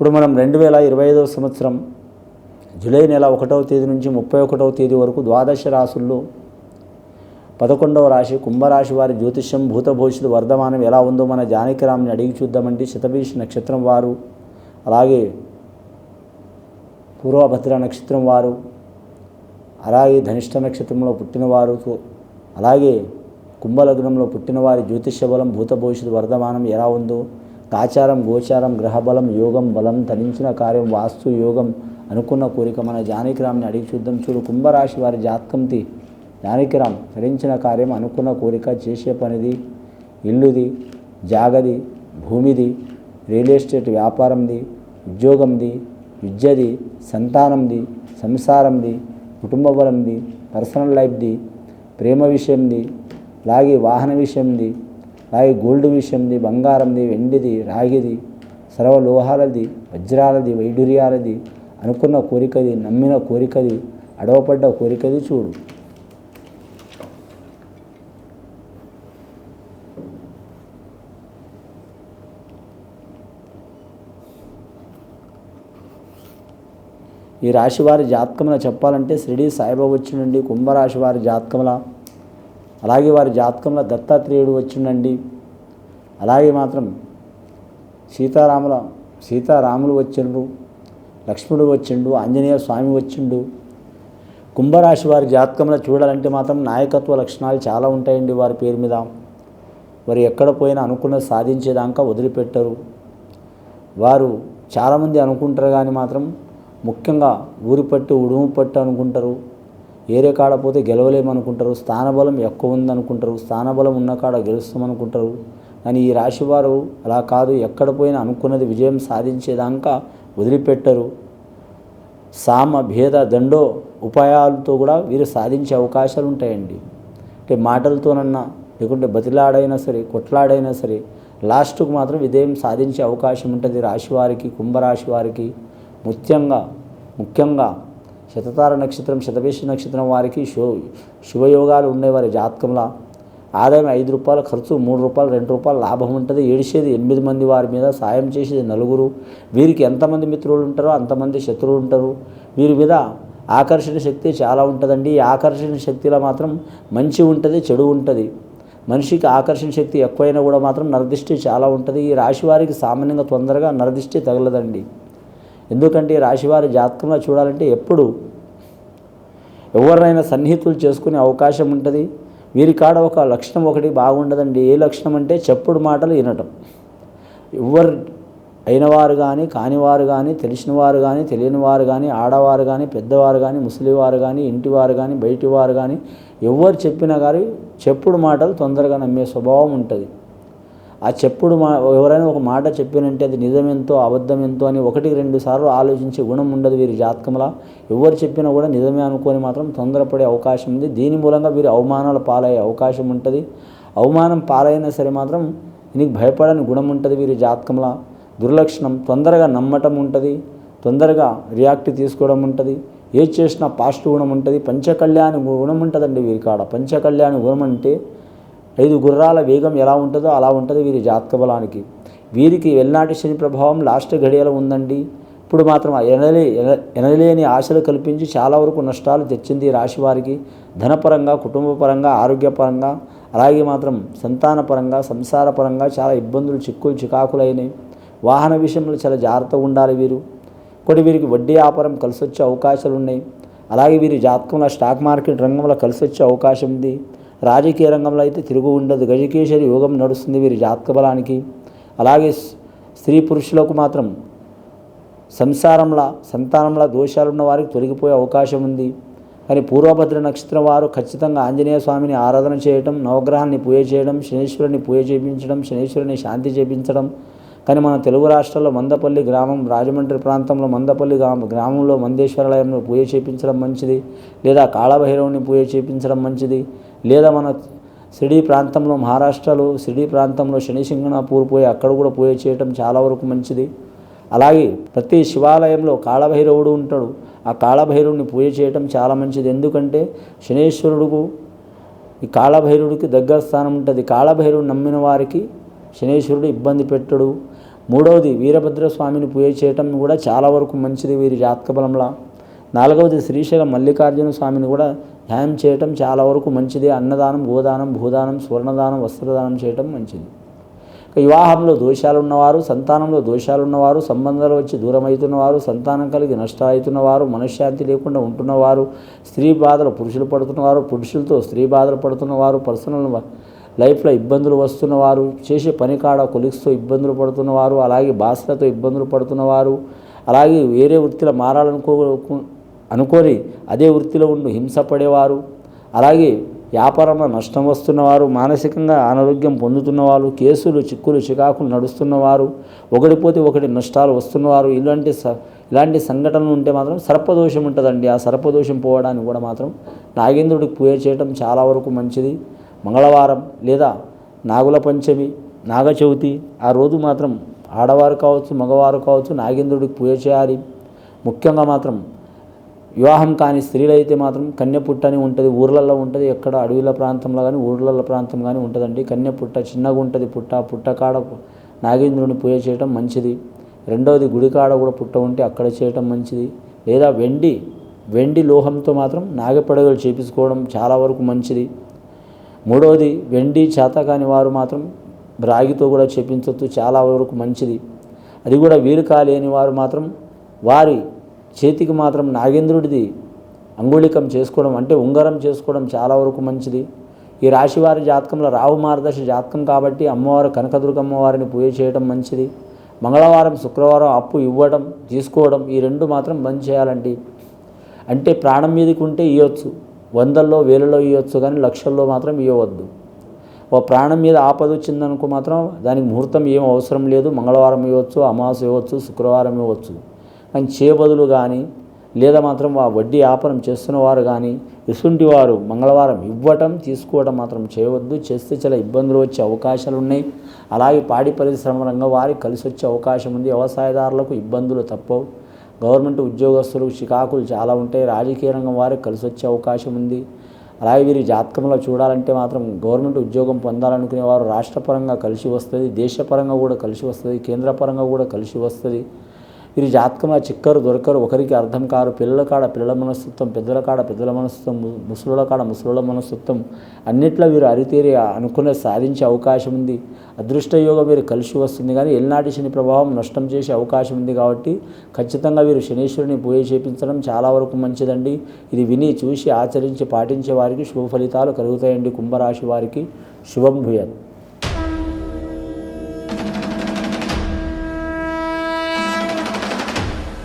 ఇప్పుడు మనం రెండు వేల ఇరవై ఐదవ సంవత్సరం జూలై నెల ఒకటవ తేదీ నుంచి ముప్పై ఒకటవ తేదీ వరకు ద్వాదశ రాసుల్లో పదకొండవ రాశి కుంభరాశి వారి జ్యోతిష్యం భూతభవిష్యత్తు వర్ధమానం ఎలా ఉందో మన జానకిరామ్ని అడిగి చూద్దామండి. శతభీష్ నక్షత్రం వారు అలాగే పూర్వభద్ర నక్షత్రం వారు అలాగే ధనిష్ట నక్షత్రంలో పుట్టినవారు అలాగే కుంభలగ్నంలో పుట్టిన వారి జ్యోతిష్య బలం భూత భవిష్యత్తు వర్ధమానం ఎలా ఉందో ఆచారం గోచారం గ్రహబలం యోగం బలం ధరించిన కార్యం వాస్తు యోగం అనుకున్న కోరిక మన జానకిరామ్ని అడిగి చూద్దాం. చూడు కుంభరాశి వారి జాతకంతి జానకిరామ్ ధరించిన కార్యం అనుకున్న కోరిక చేసే పనిది ఇల్లుది జాగది భూమిది రియల్ ఎస్టేట్ వ్యాపారంది ఉద్యోగంది విద్యది సంతానంది సంసారంది కుటుంబ బలంది పర్సనల్ లైఫ్ది ప్రేమ విషయంది అలాగే వాహన విషయంది అలాగే గోల్డ్ విషయంది బంగారంది వెండిది రాగిది సర్వలోహాలది వజ్రాలది వైడూర్యాలది అనుకున్న కోరికది నమ్మిన కోరికది అడవపడ్డ కోరికది చూడు. ఈ రాశి వారి జాతకముల చెప్పాలంటే షిరిడి సాయిబాబా వచ్చిండండి కుంభరాశి వారి జాతకముల అలాగే వారి జాతకంలో దత్తాత్రేయుడు వచ్చిండండి. అలాగే మాత్రం సీతారాముల సీతారాములు వచ్చిండ్రు లక్ష్మణుడు వచ్చిండు ఆంజనేయ స్వామి వచ్చిండు. కుంభరాశి వారి జాతకంలో చూడాలంటే మాత్రం నాయకత్వ లక్షణాలు చాలా ఉంటాయండి వారి పేరు మీద. వారు ఎక్కడ పోయినా అనుకున్నది సాధించేదాకా వదిలిపెట్టరు. వారు చాలామంది అనుకుంటారు కానీ మాత్రం ముఖ్యంగా ఊరి పట్టు ఉడుము పట్టు అనుకుంటారు. ఏరే కాడ పోతే గెలవలేమనుకుంటారు స్థానబలం ఎక్కువ ఉందనుకుంటారు స్థానబలం ఉన్న కాడ గెలుస్తామనుకుంటారు. కానీ ఈ రాశి వారు అలా కాదు ఎక్కడ పోయినా అనుకున్నది విజయం సాధించేదాకా వదిలిపెట్టరు. సామ భేద దండో ఉపాయాలతో కూడా వీరు సాధించే అవకాశాలు ఉంటాయండి. అంటే మాటలతోనన్నా లేకుంటే బతిలాడైనా సరే కొట్లాడైనా సరే లాస్ట్కు మాత్రం విజయం సాధించే అవకాశం ఉంటుంది రాశివారికి కుంభరాశి వారికి ముఖ్యంగా ముఖ్యంగా శతతార నక్షత్రం శతభేష నక్షత్రం వారికి శు శుభయోగాలు ఉండేవారి వారి జాతకంలో. ఆదాయం ఐదు రూపాయలు ఖర్చు మూడు రూపాయలు రెండు రూపాయలు లాభం ఉంటుంది. ఏడిచేది ఎనిమిది మంది వారి మీద సాయం చేసేది నలుగురు. వీరికి ఎంతమంది మిత్రులు ఉంటారో అంతమంది శత్రువులు ఉంటారు. వీరి మీద ఆకర్షణ శక్తి చాలా ఉంటుందండి. ఈ ఆకర్షణ శక్తిలో మాత్రం మంచి ఉంటుంది చెడు ఉంటుంది. మనిషికి ఆకర్షణ శక్తి ఎక్కువైనా కూడా మాత్రం నరదిష్టి చాలా ఉంటుంది. ఈ రాశి వారికి సామాన్యంగా తొందరగా నరదిష్టి తగలదండి. ఎందుకంటే ఈ రాశివారి జాతకంలో చూడాలంటే ఎప్పుడు ఎవరినైనా సన్నిహితులు చేసుకునే అవకాశం ఉంటుంది. వీరి కాడ ఒక లక్షణం ఒకటి బాగుండదండి. ఏ లక్షణం అంటే చెప్పుడు మాటలు వినటం. ఎవరు అయినవారు కానీ కానివారు కానీ తెలిసినవారు కానీ తెలియని వారు కానీ ఆడవారు కానీ పెద్దవారు కానీ ముసలివారు కానీ ఇంటివారు కానీ బయటివారు కానీ ఎవరు చెప్పినా కానీ చెప్పుడు మాటలు తొందరగా నమ్మే స్వభావం ఉంటుంది. ఆ చెప్పుడు మా ఎవరైనా ఒక మాట చెప్పినంటే అది నిజమెంతో అబద్ధం ఎంతో అని ఒకటికి రెండు సార్లు ఆలోచించే గుణం ఉండదు వీరి జాతకంలా. ఎవరు చెప్పినా కూడా నిజమే అనుకొని మాత్రం తొందరపడే అవకాశం ఉంది. దీని మూలంగా వీరి అవమానాల పాలయ్యే అవకాశం ఉంటుంది. అవమానం పాలైనా సరే మాత్రం దీనికి భయపడని గుణం ఉంటుంది వీరి జాతకంలా. దుర్లక్షణం తొందరగా నమ్మటం ఉంటుంది. తొందరగా రియాక్ట్ తీసుకోవడం ఉంటుంది. ఏది చేసినా పాజిటివ్ గుణం ఉంటుంది. పంచకళ్యాణి గుణం ఉంటుందండి వీరి కాడ పంచకళ్యాణి గుణం అంటే ఐదు గుర్రాల వేగం ఎలా ఉంటుందో అలా ఉంటుంది వీరి జాతక బలానికి. వీరికి వెల్నాటి శని ప్రభావం లాస్ట్ ఘడియలో ఉందండి. ఇప్పుడు మాత్రం ఎనలే ఎన- ఎనలేని ఆశలు కల్పించి చాలా వరకు నష్టాలు తెచ్చింది రాశివారికి రాశి వారికి. ధనపరంగా కుటుంబపరంగా ఆరోగ్యపరంగా అలాగే మాత్రం సంతానపరంగా సంసారపరంగా చాలా ఇబ్బందులు చిక్కులు చికాకులు అయినాయి. వాహన విషయంలో చాలా జాగ్రత్తగా ఉండాలి వీరు. కొన్ని వీరికి వడ్డీ వ్యాపారం కలిసి వచ్చే అవకాశాలు ఉన్నాయి. అలాగే వీరి జాతకంలో స్టాక్ మార్కెట్ రంగంలో కలిసి వచ్చే అవకాశం ఉంది. రాజకీయ రంగంలో అయితే తిరుగు ఉండదు. గజకేశ్వరి యోగం నడుస్తుంది వీరి జాతక బలానికి. అలాగే స్- స్త్రీ పురుషులకు మాత్రం సంసారంలో సంతానంలో దోషాలున్న వారికి తొలగిపోయే అవకాశం ఉంది. కానీ పూర్వభద్ర నక్షత్రం వారు ఖచ్చితంగా ఆంజనేయ స్వామిని ఆరాధన చేయడం నవగ్రహాన్ని పూజ చేయడం శనేశ్వరుని పూజ చేయించడం శనేశ్వరుని శాంతి చేయించడం కానీ మన తెలుగు రాష్ట్రాల్లో మందపల్లి గ్రామం రాజమండ్రి ప్రాంతంలో మందపల్లి గ్రామంలో మందేశ్వరాలయంలో పూజ చేయించడం మంచిది లేదా కాళభైరవుని పూజ చేయించడం మంచిది లేదా మన సిడీ ప్రాంతంలో మహారాష్ట్రలో సిడీ ప్రాంతంలో శనిసింగనాపూర్ పోయి అక్కడ కూడా పూజ చేయటం చాలా వరకు మంచిది. అలాగే ప్రతి శివాలయంలో కాళభైరవుడు ఉంటాడు ఆ కాళభైరవుడిని పూజ చేయటం చాలా మంచిది. ఎందుకంటే శనేశ్వరుడుకు ఈ కాళభైరవుడికి దగ్గర స్థానం ఉంటుంది. కాళభైరుడు నమ్మిన వారికి శనేశ్వరుడు ఇబ్బంది పెట్టడు. మూడవది వీరభద్ర స్వామిని పూజ చేయటం కూడా చాలా వరకు మంచిది వీరి జాతక బలంలా. నాలుగవది శ్రీశైలం మల్లికార్జున స్వామిని కూడా ధ్యానం చేయటం చాలా వరకు మంచిది. అన్నదానం గోదానం భూదానం స్వర్ణదానం వస్త్రదానం చేయటం మంచిది. వివాహంలో దోషాలు ఉన్నవారు సంతానంలో దోషాలు ఉన్నవారు సంబంధాలు వచ్చి దూరం అవుతున్నవారు సంతానం కలిగి నష్టాలు అవుతున్నవారు మనశ్శాంతి లేకుండా ఉంటున్నవారు స్త్రీ బాధలు పురుషులు పడుతున్నవారు పురుషులతో స్త్రీ బాధలు పడుతున్నవారు పర్సనల్ లైఫ్లో ఇబ్బందులు వస్తున్నవారు చేసే పని కాడ కొలిక్స్తో ఇబ్బందులు పడుతున్నవారు అలాగే భాషలతో ఇబ్బందులు పడుతున్నవారు అలాగే వేరే వృత్తిలో మారాలనుకో అనుకొని అదే వృత్తిలో ఉండి హింస పడేవారు అలాగే వ్యాపారంలో నష్టం వస్తున్నవారు మానసికంగా అనారోగ్యం పొందుతున్నవారు కేసులు చిక్కులు చికాకులు నడుస్తున్నవారు ఒకటిపోతే ఒకటి నష్టాలు వస్తున్నవారు ఇలాంటి స ఇలాంటి సంఘటనలు ఉంటే మాత్రం సర్పదోషం ఉంటుందండి. ఆ సర్పదోషం పోవడానికి కూడా మాత్రం నాగేంద్రుడికి పూజ చేయడం చాలా వరకు మంచిది. మంగళవారం లేదా నాగుల పంచమి నాగ చవితి ఆ రోజు మాత్రం ఆడవారు కావచ్చు మగవారు కావచ్చు నాగేంద్రుడికి పూజ చేయాలి. ముఖ్యంగా మాత్రం వివాహం కాని స్త్రీలు అయితే మాత్రం కన్యపుట్ట అని ఉంటుంది. ఊర్లలో ఉంటుంది. ఎక్కడ? అడవిల ప్రాంతంలో కానీ ఊర్లలో ప్రాంతం కానీ ఉంటుందండి. కన్యపుట్ట చిన్నగా ఉంటుంది పుట్ట. పుట్టకాడ నాగేంద్రుడిని నాగేంద్రుని పూజ చేయటం మంచిది. రెండవది గుడికాడ కూడా పుట్ట ఉంటే అక్కడ చేయటం మంచిది. లేదా వెండి వెండి లోహంతో మాత్రం నాగపడగలు చేపించుకోవడం చాలా వరకు మంచిది. మూడవది వెండి చేత కాని వారు మాత్రం రాగితో కూడా చేపించవచ్చు చాలా వరకు మంచిది. అది కూడా వీలు కాలేని వారు మాత్రం వారి చేతికి మాత్రం నాగేంద్రుడిది అంగుళికం చేసుకోవడం అంటే ఉంగరం చేసుకోవడం చాలా వరకు మంచిది. ఈ రాశివారి జాతకంలో రాహు మార్గదర్శి జాతకం కాబట్టి అమ్మవారు కనకదుర్గమ్మ వారిని పూజ చేయడం మంచిది. మంగళవారం శుక్రవారం అప్పు ఇవ్వడం తీసుకోవడం ఈ రెండు మాత్రం బంద్ చేయాలండి. అంటే ప్రాణం మీదకి ఉంటే ఇవ్వచ్చు వందల్లో వేలలో ఇవ్వచ్చు కానీ లక్షల్లో మాత్రం ఇవ్వవద్దు ఓ ప్రాణం మీద ఆపద వచ్చిందనుకో మాత్రం దానికి ముహూర్తం ఏం అవసరం లేదు. మంగళవారం ఇవ్వచ్చు అమావాస్య ఇవ్వచ్చు శుక్రవారం ఇవ్వచ్చు. కానీ చేబదులు కానీ లేదా మాత్రం ఆ వడ్డీ వ్యాపారం చేస్తున్న వారు కానీ ఇసుంటి వారు మంగళవారం ఇవ్వటం తీసుకోవటం మాత్రం చేయవద్దు. చేస్తే చాలా ఇబ్బందులు వచ్చే అవకాశాలు ఉన్నాయి. అలాగే పాడి పరిశ్రమ రంగం వారికి కలిసి వచ్చే అవకాశం ఉంది. వ్యవసాయదారులకు ఇబ్బందులు తప్పవు. గవర్నమెంట్ ఉద్యోగస్తులు చికాకులు చాలా ఉంటాయి రాజకీయ రంగం వారికి కలిసి వచ్చే అవకాశం ఉంది. అలాగే వీరి జాతకంలో చూడాలంటే మాత్రం గవర్నమెంట్ ఉద్యోగం పొందాలనుకునే వారు రాష్ట్రపరంగా కలిసి వస్తుంది దేశపరంగా కూడా కలిసి వస్తుంది కేంద్రపరంగా కూడా కలిసి వస్తుంది. వీరి జాతకంలో చిక్కరు దొరకరు ఒకరికి అర్థం కారు. పిల్లల కాడ పిల్లల మనస్తత్వం పెద్దల కాడ పెద్దల మనస్తత్వం ముసలుల కాడ ముసలుల మనస్తత్వం అన్నిట్లో వీరు అరితేరి అనుకునే సాధించే అవకాశం ఉంది. అదృష్ట యోగం వీరు కలిసి వస్తుంది. కానీ ఎల్నాటి శని ప్రభావం నష్టం చేసే అవకాశం ఉంది కాబట్టి ఖచ్చితంగా వీరు శనీశ్వరుని పూజ చేపించడం చాలా వరకు మంచిదండి. ఇది విని చూసి ఆచరించి పాటించే వారికి శుభ ఫలితాలు కలుగుతాయండి కుంభరాశి వారికి. శుభం భూయత్.